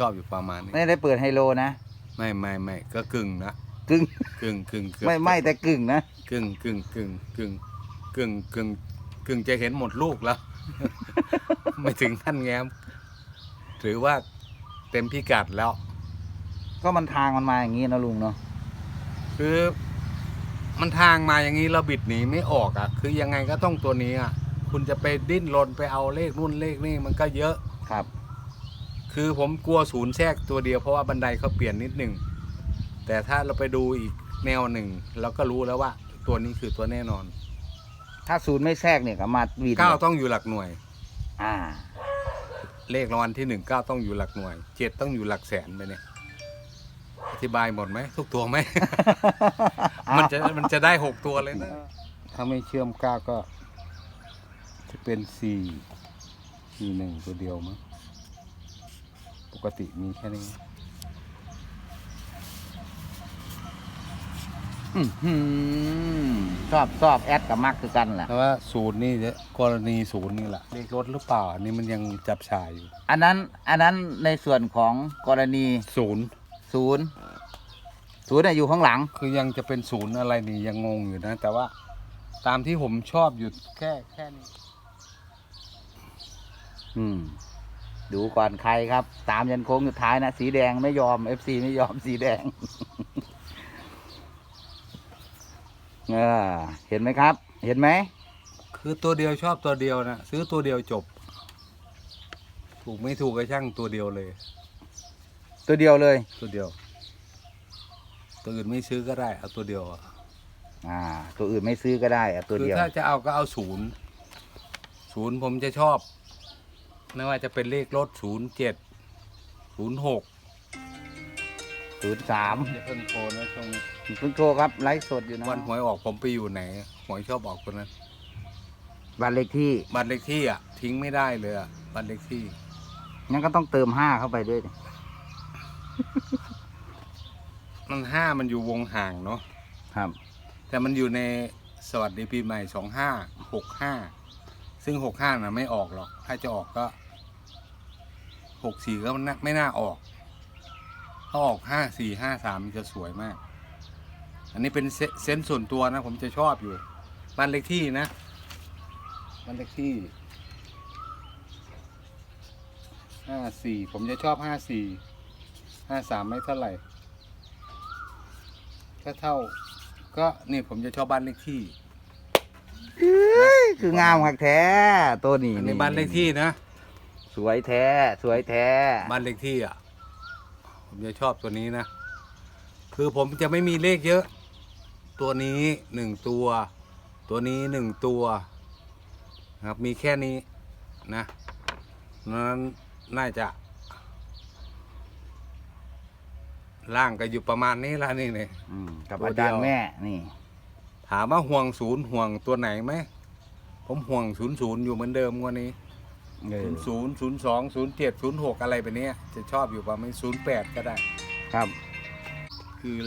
ชอบอยู่ประมาณนี้ไม่ได้เปิดไฮโลนะ ไม่ไม่ไม่ก็กึ่งนะกึ่งกึ่งกึ่งเกือบไม่ไม่แต่กึ่งนะกึ่งกึ่งกึ่งกึ่งกึ่งกึ่งกึ่งจะเห็นหมดลูกแล้ว ไม่ถึงขั้นแง้มถือว่าเต็มพิกัดแล้ว ก็มันทางมันมาอย่างนี้นะลุงเนาะคือมันทางมาอย่างนี้เราบิดหนีไม่ออกอะ คือยังไงก็ต้องตัวนี้อะ คุณจะไปดิ้นรนไปเอาเลขนู่นเลขนี่มันก็เยอะครับ คือผมกลัวศูนย์แทรกตัวเดียวเพราะว่าบันไดเขาเปลี่ยนนิดหนึ่งแต่ถ้าเราไปดูอีกแนวหนึ่งเราก็รู้แล้วว่า ตัวนี้คือตัวแน่นอนถ้าศูนย์ไม่แทรกเนี่ยก็มาวีดเก้าต้องอยู่หลักหน่วย อ่า เลขรางวัลที่หนึ่งเก้าต้องอยู่หลักหน่วยเจ็ดต้องอยู่หลักแสนไปเนี่ยอธิบายหมดไหมทุกตัวไหม มันจะมันจะได้หกตัวเลยนะ ถ้าไม่เชื่อมเก้าก็ จะเป็นสี่สี่หนึ่งตัวเดียวมั้ง ปกติมีแค่นี้อื้อหือชอบชอบแอดกับมักคือกันแหละแต่ว่าศูนย์นี่จะกรณีศูนย์นี่แหละเลขรถหรือเปล่า อันนี้มันยังจับฉายอยู่ อันนั้น อันนั้นในส่วนของกรณีศูนย์ศูนย์ศูนย์เนี่ยอยู่ข้างหลัง คือยังจะเป็นศูนย์อะไรนี่ยังงงอยู่นะ แต่ว่าตามที่ผมชอบอยู่แค่แค่นี้ อืม ดูก่อนใครครับ ตามยันโค้งสุดท้ายนะ สีแดงไม่ยอม FC ไม่ยอมสีแดงเออเห็นไหมครับ เห็นไหม คือตัวเดียวชอบตัวเดียวนะซื้อตัวเดียวจบ ถูกไม่ถูกก็ช่างตัวเดียวเลย ตัวเดียวเลย ตัวเดียว ตัวอื่นไม่ซื้อก็ได้เอาตัวเดียวอะอ่า ตัวอื่นไม่ซื้อก็ได้อะตัวคือเดียว ถ้าจะเอาก็เอาศูนย์ศูนย์ผมจะชอบ ไม่ว่าจะเป็นเลขรถศูนย์เจ็ดศูนย์หกศูนย์สามจะเพิ่งโทรนะช่วงนี้เพิ่งโทรครับไลฟ์สดอยู่นะวันหวยออกผมไปอยู่ไหนหวยชอบออกคนนั้นบ้านเลขที่บัตรเลขที่อะ ทิ้งไม่ได้เลยอะบัตรเลขที่งั้นก็ต้องเติมห้าเข้าไปด้วยดิมันห้ามันอยู่วงห่างเนาะครับ แต่มันอยู่ในสวัสดีปีใหม่สองห้าหกห้าซึ่งหกห้าน่ะไม่ออกหรอก ถ้าจะออกก็ หกสี่ก็น่าไม่น่าออก ถ้าออกห้าสี่ห้าสามมันจะสวยมาก อันนี้เป็นเซเซนส์ส่วนตัวนะ ผมจะชอบอยู่บ้านเลขที่นะบ้านเลขที่ห้าสี่ผมจะชอบห้าสี่ห้าสามไม่เท่าไหร่ก็เท่า ก็นี่ผมจะชอบบ้านเลขที่คืองามคักแท้ตัวนี้อันนี้บ้านเลขที่นะ สวยแท้ สวยแท้ บ้านเลขที่อะ ผมจะชอบตัวนี้นะ คือผมจะไม่มีเลขเยอะ ตัวนี้หนึ่งตัว ตัวนี้หนึ่งตัวนะครับมีแค่นี้นะนั้นน่าจะล่างก็อยู่ประมาณนี้ละนี่เนี่ย อืมกับตัวอาเดีจายวรย์แม่นี่ ถามว่าห่วงศูนย์ห่วงตัวไหนไหม ผมห่วงศูนย์ศูนย์อยู่เหมือนเดิมกว่านี้ เออศูนย์ศูนย์ศูนย์สองศูนย์เจ็ดศูนย์หกอะไรแบบเนี้ยจะชอบอยู่ประมาณศูนย์แปดก็ได้ ครับ คือ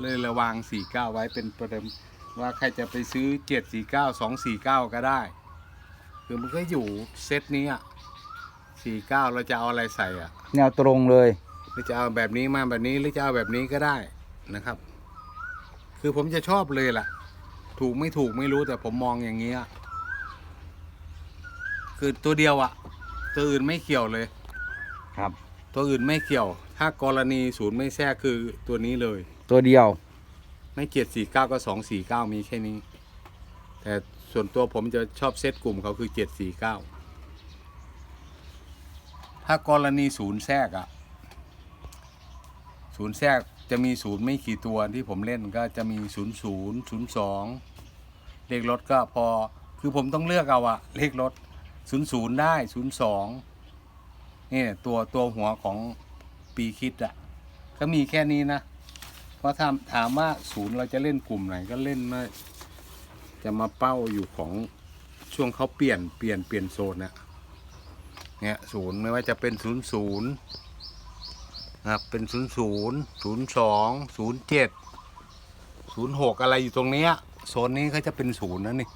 เลยระวางสี่เก้าไว้เป็นประเด็นว่าใครจะไปซื้อเจ็ดสี่เก้าสองสี่เก้าก็ได้ คือมันก็อยู่เซตนี้อะสี่เก้าเราจะเอาอะไรใส่อะแนวตรงเลยหรือจะเอาแบบนี้มาแบบนี้หรือจะเอาแบบนี้ก็ได้นะครับ คือผมจะชอบเลยล่ะ ถูกไม่ถูกไม่รู้แต่ผมมองอย่างนี้ย คือตัวเดียวอะตัวอื่นไม่เกี่ยวเลย ครับ ตัวอื่นไม่เกี่ยว ถ้ากรณีศูนย์ไม่แทรกคือตัวนี้เลย ตัวเดียว ไม่เจ็ดสี่เก้าก็สองสี่เก้ามีแค่นี้ แต่ส่วนตัวผมจะชอบเซตกลุ่มเขาคือเจ็ดสี่เก้าถ้ากรณีศูนย์แทรกอะศูนย์แทรกจะมีศูนย์ไม่กี่ตัวที่ผมเล่นก็จะมีศูนย์ศูนย์ศูนย์สองเลขรถก็พอคือผมต้องเลือกเอาอะเลขรถ ศูนย์ศูนย์ได้ศูนย์สองนี่ตัวตัวหัวของปีคิดอะก็มีแค่นี้นะ เพราะถามถามว่าศูนย์เราจะเล่นกลุ่มไหนก็เล่นมาจะมาเป้าอยู่ของช่วงเขาเปลี่ยนเปลี่ยนเปลี่ยนโซนนะเนี่ยศูนย์ไม่ว่าจะเป็นศูนย์ศูนย์นะครับเป็นศูนย์ศูนย์ศูนย์สองศูนย์เจ็ดศูนย์หกอะไรอยู่ตรงเนี้ยโซนนี้เขาจะเป็นศูนย์นะนี่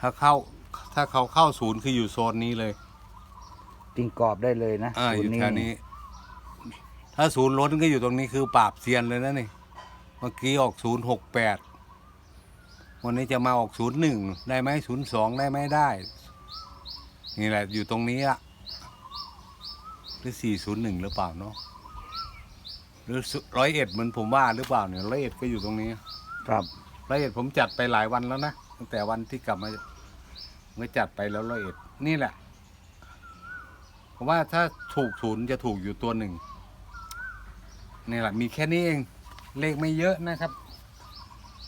ถ้าเข้า ถ้าเขาเข้าศูนย์คืออยู่โซนนี้เลยติงกรอบได้เลยนะอ่าอศูนยู่ย์แถวนี้ ถ้าศูนย์ล้นก็อยู่ตรงนี้คือปราบเซียนเลยนะนี่เมื่อกี้ออกศูนย์หกแปดวันนี้จะมาออกศูนย์หนึ่งได้ไหมศูนย์สองได้ไหมได้ นี่แหละอยู่ตรงนี้อะหรือสี่ศูนย์หนึ่งหรือเปล่าเนาะหรือร้อยเอ็ดเหมือนผมว่าหรือเปล่าเนี่ยร้อยเอ็ดก็อยู่ตรงนี้ครับร้อยเอ็ดผมจัดไปหลายวันแล้วนะตั้งแต่วันที่กลับมา เมื่อจัดไปแล้วร้อยเอ็ดนี่แหละผมว่าถ้าถูกศูนย์จะถูกอยู่ตัวหนึ่งนี่แหละมีแค่นี้เองเลขไม่เยอะนะครับ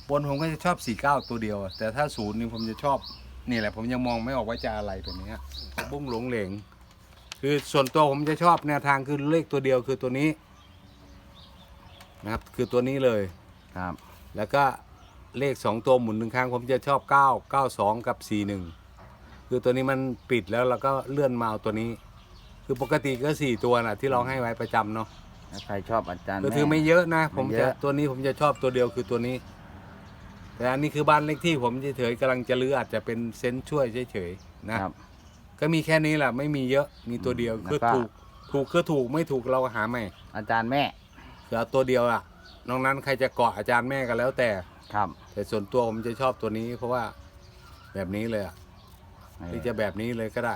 บนผมก็จะชอบสี่เก้าตัวเดียวอะแต่ถ้าศูนย์นี่ผมจะชอบนี่แหละ ผมยังมองไม่ออกว่าจะอะไรตัวเนี้ยบุ้งหลงเหลงคือส่วนตัวผมจะชอบแนวทางคือเลขตัวเดียวคือตัวนี้นะครับ คือตัวนี้เลยครับ แล้วก็เลขสองตัวหมุนหนึ่งครั้งผมจะชอบเก้าเก้าสองกับสี่หนึ่ง คือตัวนี้มันปิดแล้วเราก็เลื่อนมาเอาตัวนี้ คือปกติก็สี่ตัวน่ะที่เราให้ไว้ประจำเนาะถ้าใครชอบอาจารย์ก็คือไม่เยอะนะ ผมไม่เยจะอะตัวนี้ผมจะชอบตัวเดียวคือตัวนี้ แต่อันนี้คือบ้านเลขที่ผมเฉยๆกำลังจะรื้ออาจจะเป็นเซนส์ช่วยเฉยๆนะครับก็มีแค่นี้แหละไม่มีเยอะมีตัวเดียวแล้วคือก็ถูกถูกคือถูกไม่ถูกเราก็หาใหม่อาจารย์แม่คือเอาตัวเดียวอะนอกนั้นใครจะเกาะอาจารย์แม่ก็แล้วแต่ครับ แต่ส่วนตัวผมจะชอบตัวนี้เพราะว่าแบบนี้เลยอะ หรือจะแบบนี้เลยก็ได้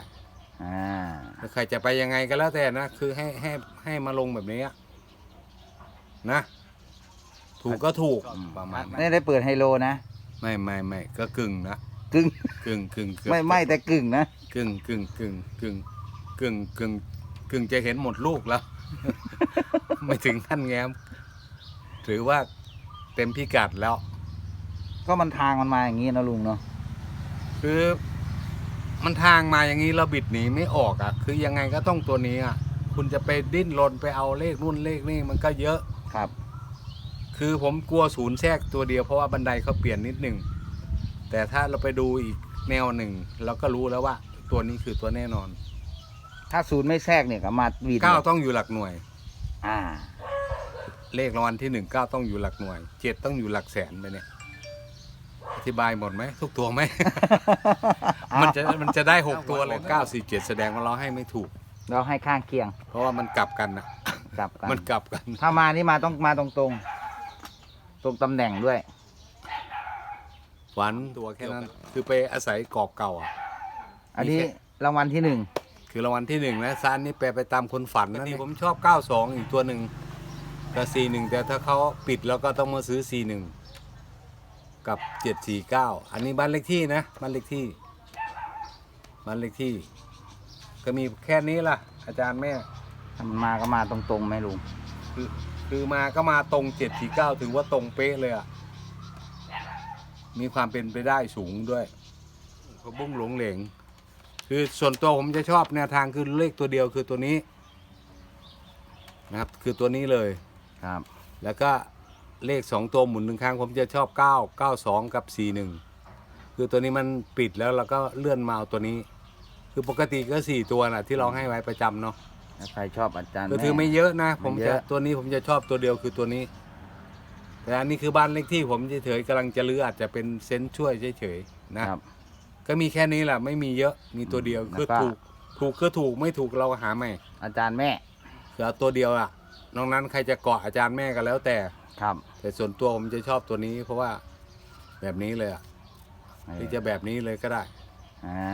อ่าถ้าใครจะไปยังไงก็แล้วแต่นะ คือให้ให้ให้มาลงแบบนี้อะนะ ถูกก็ถูกประมาณนั้นนี่ได้เปิดไฮโลนะไม่ไม่ไม่ก็กึ่งนะกึ่งกึ่งกึ่งเกือบไม่ไม่แต่กึ่งนะกึ่งกึ่งกึ่งกึ่งกึ่งกึ่งกึ่งจะเห็นหมดลูกแล้ว ไม่ถึงขั้นแง้มถือว่าเต็มพิกัดแล้ว ก็มันทางมันมาอย่างนี้นะลุงเนาะคือ มันทางมาอย่างนี้เราบิดหนีไม่ออกอะ คือยังไงก็ต้องตัวนี้อะ คุณจะไปดิ้นรนไปเอาเลขนู่นเลขนี่มันก็เยอะ ครับ คือผมกลัวศูนย์แทรกตัวเดียวเพราะว่าบันไดเขาเปลี่ยนนิดหนึ่งแต่ถ้าเราไปดูอีกแนวหนึ่งเราก็รู้แล้วว่า ตัวนี้คือตัวแน่นอนถ้าศูนย์ไม่แทรกเนี่ยก็มาวีดเก้าต้องอยู่หลักหน่วย อ่า เลขรางวัลที่หนึ่งเก้าต้องอยู่หลักหน่วยเจ็ดต้องอยู่หลักแสนไปเนี่ย อธิบายหมดไหมทุกตัวไหม มันจะมันจะได้หกตัวเลยเก้าสี่เจ็ดแสดงว่าเราให้ไม่ถูก เราให้ข้างเคียงเพราะว่ามันกลับกันนะกลับกันมันกลับกัน ถ้ามานี่มาต้องมาตรงตรงๆตรงตำแหน่งด้วยฝันตัวแค่นั้น คือไปอาศัยกรอบเก่าอะอันนี้มีแค่รางวัลที่หนึ่งคือรางวัลที่หนึ่งนะซานนี่แปลไปตามคนฝันนะนี่ผมชอบเก้าสองอีกตัวหนึ่งกับสี่หนึ่งแต่ถ้าเขาปิดแล้วก็ต้องมาซื้อสี่หนึ่ง กับเจ็ดสี่เก้าอันนี้บ้านเลขที่นะบ้านเลขที่บ้านเลขที่ ก็มีแค่นี้ล่ะ อาจารย์แม่ถ้ามันมาก็มาตรงตรงๆไหมลุงคือคือมาก็มาตรงเจ็ดสี่เก้าถือว่าตรงเป๊ะเลยอะมีความเป็นไปได้สูงด้วยเขาบุ้งหลงเหลง คือส่วนตัวผมจะชอบแนวทางคือเลขตัวเดียวคือตัวนี้ นะครับ คือตัวนี้เลยครับ แล้วก็ เลขสองตัวหมุนหนึ่งครั้งผมจะชอบเก้าเก้าสองกับสี่หนึ่งคือตัวนี้มันปิดแล้วเราก็เลื่อนมาเอาตัวนี้ คือปกติก็สี่ตัวน่ะที่เราให้ไว้ประจำเนาะถ้าใครชอบอาจารย์ก็ถือแไม่เยอะนะ ผมไม่เยจะอะตัวนี้ผมจะชอบตัวเดียวคือตัวนี้ แต่อันนี้คือบ้านเลขที่ผมเฉยๆกำลังจะรื้ออาจจะเป็นเซนส์ช่วยเฉยๆนะครับก็มีแค่นี้แหละไม่มีเยอะมีตัวเดียวแล้วคือก็ถูกถูกคือถูกไม่ถูกเราก็หาใหม่อาจารย์แม่คือเอาตัวเดียวอะนอกนั้นใครจะเกาะอาจารย์แม่ก็แล้วแต่ ครับ แต่ส่วนตัวผมจะชอบตัวนี้เพราะว่าแบบนี้เลยอะหรือจะแบบนี้เลยก็ได้อ่า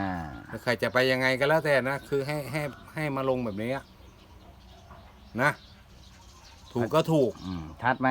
ถ้าใครจะไปยังไงก็แล้วแต่นะคือให้ให้ให้มาลงแบบนี้อะนะ ถูกก็ถูก อืมชัดไหม